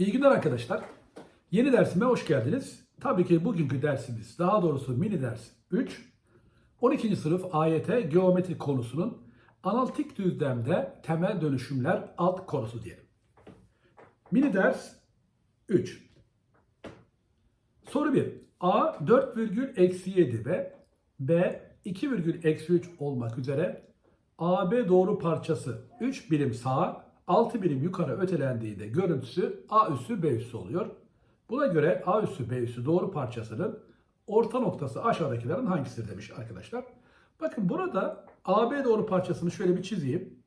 İyi günler arkadaşlar. Yeni dersime hoş geldiniz. Tabii ki bugünkü dersimiz, daha doğrusu mini ders 3. 12. sınıf AYT geometri konusunun analitik düzlemde temel dönüşümler alt konusu diyelim. Mini ders 3. Soru 1. A 4 virgül eksi 7 ve B 2 virgül eksi 3 olmak üzere AB doğru parçası 3 birim sağa 6 birim yukarı ötelendiğinde görüntüsü A üssü B üssü oluyor. Buna göre A üssü B üssü doğru parçasının orta noktası aşağıdakilerin hangisidir demiş arkadaşlar. Bakın burada AB doğru parçasını şöyle bir çizeyim.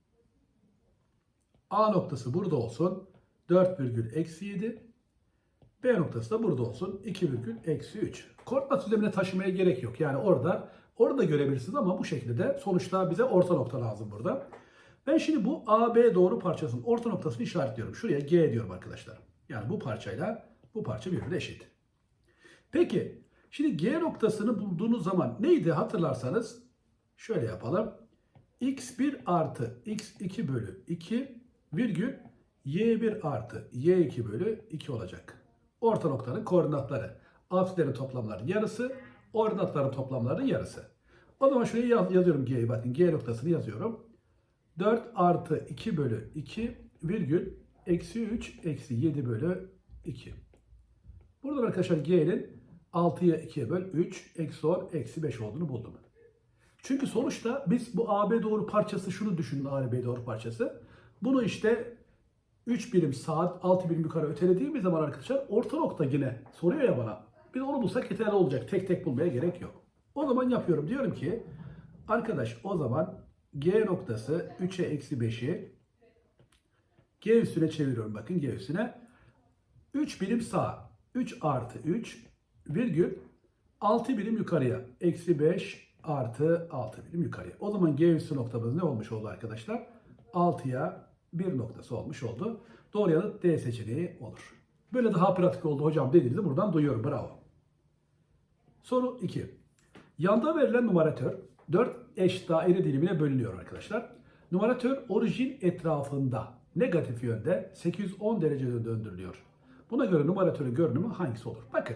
A noktası burada olsun. 4 virgül eksi 7. B noktası da burada olsun. 2 virgül eksi 3. Koordinat düzlemine taşımaya gerek yok. Yani orada orada görebilirsiniz ama bu şekilde de sonuçta bize orta nokta lazım burada. Ben şimdi bu AB doğru parçasının orta noktasını işaretliyorum. Şuraya G diyorum arkadaşlar. Yani bu parçayla bu parça birbirine eşit. Peki şimdi G noktasını bulduğunuz zaman neydi hatırlarsanız şöyle yapalım. x1 artı x2 bölü 2 virgül y1 artı y2 bölü 2 olacak. Orta noktanın koordinatları. Apsislerin toplamlarının yarısı, ordinatların toplamlarının yarısı. O zaman şuraya yaz- yazıyorum G'yi. Bakın G noktasını yazıyorum. 4 artı 2 bölü 2 virgül eksi 3 eksi 7 bölü 2. Burada arkadaşlar G'nin 6'ya 2'ye böl 3 eksi 10 eksi 5 olduğunu buldum. Çünkü sonuçta biz bu AB doğru parçası şunu düşünün AB doğru parçası. Bunu işte 3 birim saat 6 birim yukarı ötelediğimiz zaman arkadaşlar orta nokta yine soruyor ya bana. Biz onu bulsak yeterli olacak. Tek tek bulmaya gerek yok. O zaman yapıyorum. Diyorum ki arkadaş o zaman G noktası 3'e eksi 5'i G üstüne çeviriyorum. Bakın G üstüne. 3 birim sağ. 3 artı 3 virgül 6 birim yukarıya. Eksi 5 artı 6 birim yukarıya. O zaman G üstü noktamız ne olmuş oldu arkadaşlar? 6'ya 1 noktası olmuş oldu. Doğru yanıt D seçeneği olur. Böyle daha pratik oldu hocam dediğinizi buradan duyuyorum. Bravo. Soru 2. Yanda verilen numaratör 4 eş daire dilimine bölünüyor arkadaşlar. Numaratör orijin etrafında negatif yönde 810 derecede döndürülüyor. Buna göre numaratörün görünümü hangisi olur? Bakın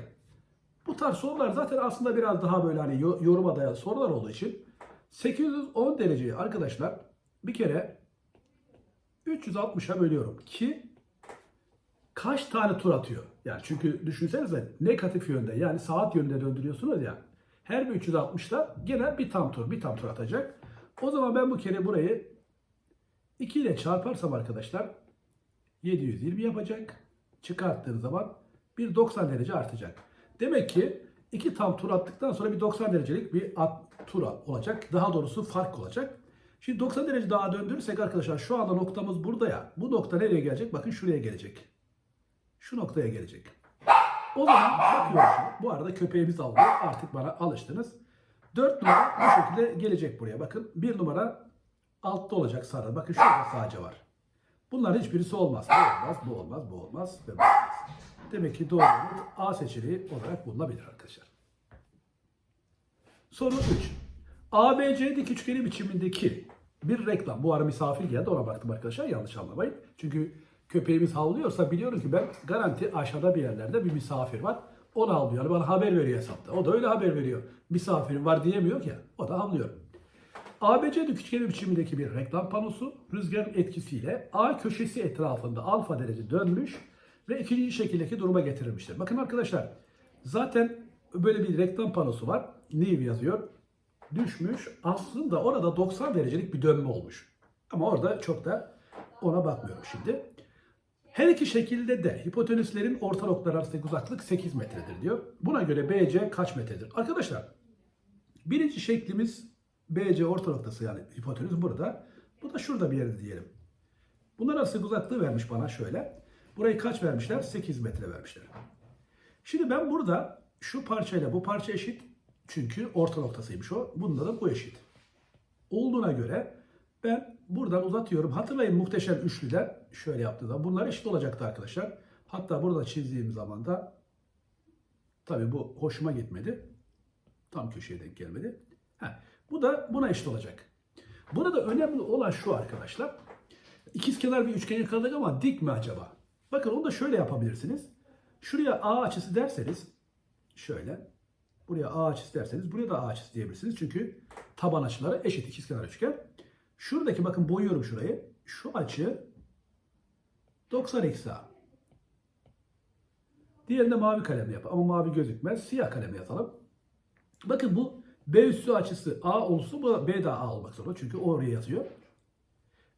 bu tarz sorular zaten aslında biraz daha böyle hani yo- yoruma dayalı sorular olduğu için 810 dereceyi arkadaşlar bir kere 360'a bölüyorum ki kaç tane tur atıyor? Yani çünkü düşünsenize negatif yönde yani saat yönünde döndürüyorsunuz ya. Her bir 360'da gene bir tam tur, bir tam tur atacak. O zaman ben bu kere burayı 2 ile çarparsam arkadaşlar 720 yapacak. Çıkarttığım zaman bir 90 derece artacak. Demek ki iki tam tur attıktan sonra bir 90 derecelik bir at, tur olacak. Daha doğrusu fark olacak. Şimdi 90 derece daha döndürürsek arkadaşlar şu anda noktamız burada ya. Bu nokta nereye gelecek? Bakın şuraya gelecek. Şu noktaya gelecek. O zaman bakıyorum şimdi. Bu arada köpeğimiz avlıyor. Artık bana alıştınız. 4 numara bu şekilde gelecek buraya. Bakın 1 numara altta olacak sarı. Bakın şurada sadece var. Bunların hiçbirisi olmaz. Bu olmaz, bu olmaz, bu olmaz ve bu olmaz. Demek ki doğru A seçeneği olarak bulunabilir arkadaşlar. Soru 3. ABC dik üçgeni biçimindeki bir reklam. Bu ara misafir geldi ona baktım arkadaşlar yanlış anlamayın. Çünkü köpeğimiz havlıyorsa biliyorum ki ben garanti aşağıda bir yerlerde bir misafir var. O da havlıyor. Yani bana haber veriyor hesapta. O da öyle haber veriyor. Misafirim var diyemiyor ki. O da havlıyor. ABC dik üçgeni biçimindeki bir reklam panosu rüzgarın etkisiyle A köşesi etrafında alfa derece dönmüş ve ikinci şekildeki duruma getirilmiştir. Bakın arkadaşlar zaten böyle bir reklam panosu var. New yazıyor. Düşmüş. Aslında orada 90 derecelik bir dönme olmuş. Ama orada çok da ona bakmıyorum şimdi. Her iki şekilde de hipotenüslerin orta noktalar arasındaki uzaklık 8 metredir diyor. Buna göre BC kaç metredir? Arkadaşlar birinci şeklimiz BC orta noktası yani hipotenüs burada. Bu da şurada bir yerde diyelim. Bunlar arasındaki uzaklığı vermiş bana şöyle. Burayı kaç vermişler? 8 metre vermişler. Şimdi ben burada şu parçayla bu parça eşit. Çünkü orta noktasıymış o. Bunda da bu eşit. Olduğuna göre ben buradan uzatıyorum. Hatırlayın muhteşem üçlüler şöyle yaptığı zaman bunlar eşit olacaktı arkadaşlar. Hatta burada çizdiğim zaman da tabii bu hoşuma gitmedi. Tam köşeye denk gelmedi. Heh, bu da buna eşit olacak. Burada önemli olan şu arkadaşlar. İkizkenar bir üçgen yakaladık ama dik mi acaba? Bakın onu da şöyle yapabilirsiniz. Şuraya A açısı derseniz şöyle. Buraya A açısı derseniz buraya da A açısı diyebilirsiniz. Çünkü taban açıları eşit ikizkenar üçgen. Şuradaki bakın boyuyorum şurayı. Şu açı 90 eksi A. Diğerini mavi kalemle yap. Ama mavi gözükmez. Siyah kalemle yazalım. Bakın bu B üssü açısı A olsun bu B de A olmak zorunda. Çünkü oraya yazıyor.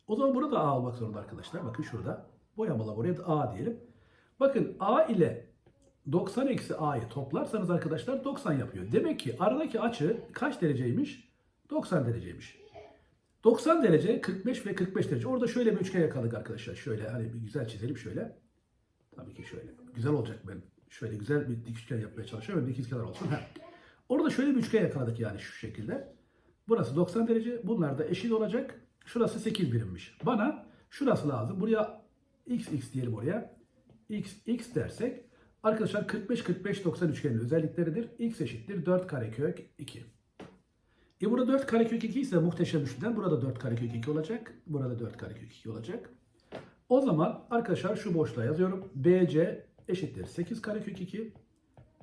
O zaman burada A olmak zorunda arkadaşlar. Bakın şurada. Boyamalı buraya da A diyelim. Bakın A ile 90 eksi A'yı toplarsanız arkadaşlar 90 yapıyor. Demek ki aradaki açı kaç dereceymiş? 90 dereceymiş. 90 derece 45 ve 45 derece. Orada şöyle bir üçgen yakaladık arkadaşlar. Şöyle hani bir güzel çizelim şöyle. Tabii ki şöyle. Güzel olacak ben. Şöyle güzel bir dik üçgen yapmaya çalışıyorum. Bir ikizkenar olsun. Heh. Orada şöyle bir üçgen yakaladık yani şu şekilde. Burası 90 derece. Bunlar da eşit olacak. Şurası 8 birimmiş. Bana şurası lazım. Buraya x x diyelim oraya. x x dersek arkadaşlar 45 45 90 üçgenin özellikleridir. x eşittir 4 karekök 2. E burada 4 karekök 2 ise muhteşem üçlüden burada 4 karekök 2 olacak. Burada 4 karekök 2 olacak. O zaman arkadaşlar şu boşluğa yazıyorum. BC eşittir 8 karekök 2.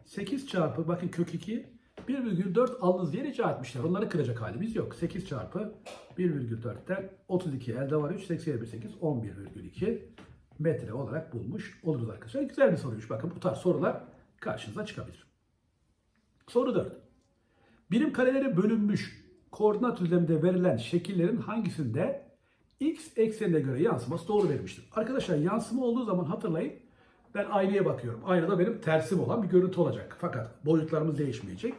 8 çarpı bakın kök 2 1,4 alnız diye rica etmişler. Onları kıracak halimiz yok. 8 çarpı 1,4'ten 32 elde var 3 80 bir 8 11,2 metre olarak bulmuş oluruz arkadaşlar. Güzel bir soruymuş. Bakın bu tarz sorular karşınıza çıkabilir. Soru 4. Birim karelere bölünmüş koordinat düzleminde verilen şekillerin hangisinde x eksenine göre yansıması doğru verilmiştir? Arkadaşlar yansıma olduğu zaman hatırlayın ben aynaya bakıyorum. Aynada benim tersim olan bir görüntü olacak. Fakat boyutlarımız değişmeyecek.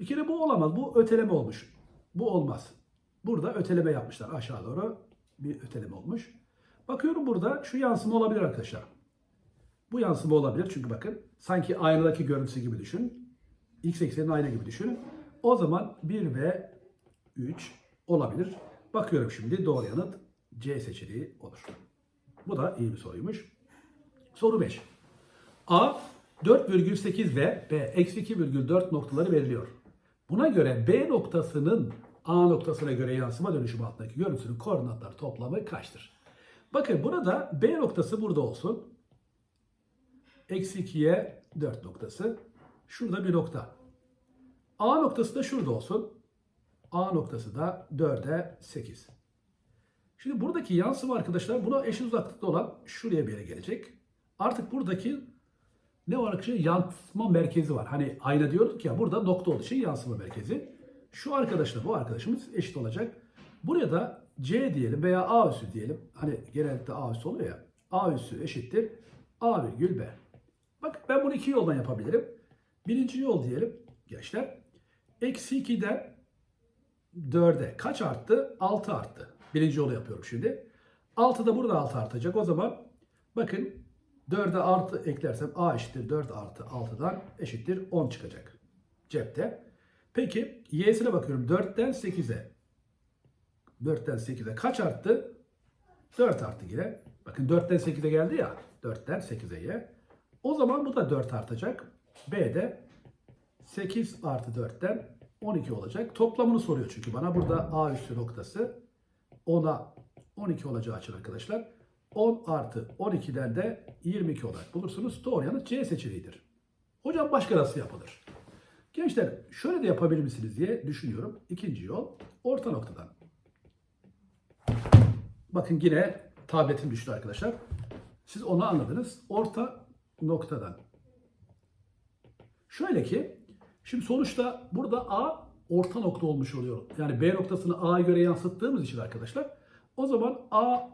Bir kere bu olamaz. Bu öteleme olmuş. Bu olmaz. Burada öteleme yapmışlar aşağı doğru. Bir öteleme olmuş. Bakıyorum burada şu yansıma olabilir arkadaşlar. Bu yansıma olabilir çünkü bakın sanki aynadaki görüntüsü gibi düşün. X eksenin ayna gibi düşünün. O zaman 1 ve 3 olabilir. Bakıyorum şimdi doğru yanıt C seçeneği olur. Bu da iyi bir soruymuş. Soru 5. A 4,8 ve B eksi 2,4 noktaları veriliyor. Buna göre B noktasının A noktasına göre yansıma dönüşüm altındaki görüntüsünün koordinatlar toplamı kaçtır? Bakın burada B noktası burada olsun. Eksi 2'ye 4 noktası. Şurada bir nokta. A noktası da şurada olsun. A noktası da 4'e 8. Şimdi buradaki yansıma arkadaşlar buna eşit uzaklıkta olan şuraya bir yere gelecek. Artık buradaki ne var arkadaşlar? Yansıma merkezi var. Hani ayna diyorduk ya burada nokta olduğu için yansıma merkezi. Şu arkadaşla bu arkadaşımız eşit olacak. Buraya da C diyelim veya A üssü diyelim. Hani genellikle A üssü oluyor ya. A üssü eşittir A virgül B. Bak ben bunu iki yoldan yapabilirim. Birinci yol diyelim gençler. Eksi 2'den 4'e kaç arttı? 6 arttı. Birinci yolu yapıyorum şimdi. 6 da burada 6 artacak. O zaman bakın 4'e artı eklersem A eşittir 4 artı 6'dan eşittir 10 çıkacak. Cepte. Peki y'sine bakıyorum. 4'ten 8'e. 4'ten 8'e kaç arttı? 4 arttı yine. Bakın 4'ten 8'e geldi ya. 4'ten 8'e y. O zaman bu da 4 artacak. B de 8 artı 4'ten 12 olacak. Toplamını soruyor çünkü bana. Burada A üssü noktası 10'a 12 olacağı için arkadaşlar. 10 artı 12'den de 22 olarak bulursunuz. Doğru yanıt C seçeneğidir. Hocam başka nasıl yapılır? Gençler şöyle de yapabilir misiniz diye düşünüyorum. İkinci yol orta noktadan. Bakın yine tabletim düştü arkadaşlar. Siz onu anladınız. Orta noktadan. Şöyle ki şimdi sonuçta burada A orta nokta olmuş oluyor. Yani B noktasını A'ya göre yansıttığımız için arkadaşlar o zaman A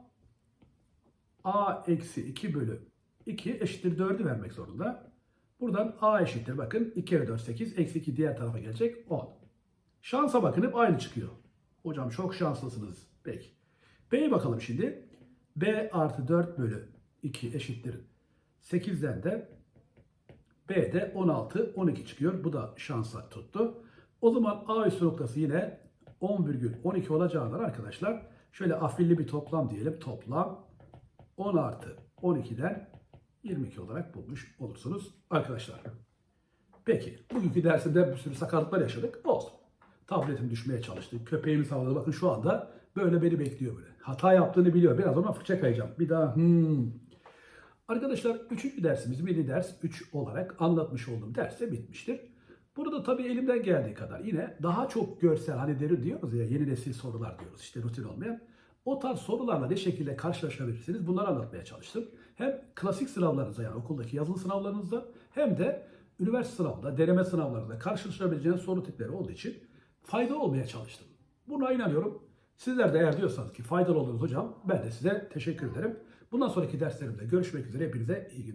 A eksi 2 bölü 2 eşittir 4'ü vermek zorunda. Buradan A eşittir bakın 2 kere 4 8 eksi 2 diğer tarafa gelecek 10. Şansa bakın hep aynı çıkıyor. Hocam çok şanslısınız. Peki. B'ye bakalım şimdi. B artı 4 bölü 2 eşittir 8'den de B'de 16 12 çıkıyor. Bu da şansa tuttu. O zaman A üstü noktası yine 10,12 olacağından arkadaşlar şöyle afilli bir toplam diyelim. Toplam 10 artı 12'den 22 olarak bulmuş olursunuz arkadaşlar. Peki bugünkü dersimde bir sürü sakatlıklar yaşadık. Olsun. Tabletim düşmeye çalıştı. Köpeğimiz havladı. Bakın şu anda böyle beni bekliyor böyle. Hata yaptığını biliyor. Biraz ona fırça kayacağım. Bir daha hmm. Arkadaşlar 3. dersimiz mini ders 3 olarak anlatmış olduğum derse bitmiştir. Burada tabii elimden geldiği kadar yine daha çok görsel hani derin diyoruz ya yeni nesil sorular diyoruz işte rutin olmayan. O tarz sorularla ne şekilde karşılaşabilirsiniz bunları anlatmaya çalıştım. Hem klasik sınavlarınızda yani okuldaki yazılı sınavlarınızda hem de üniversite sınavında, deneme sınavlarında karşılaşabileceğiniz soru tipleri olduğu için faydalı olmaya çalıştım. Buna inanıyorum. Sizler de eğer diyorsanız ki faydalı oldunuz hocam ben de size teşekkür ederim. Bundan sonraki derslerimde görüşmek üzere hepinize iyi günler.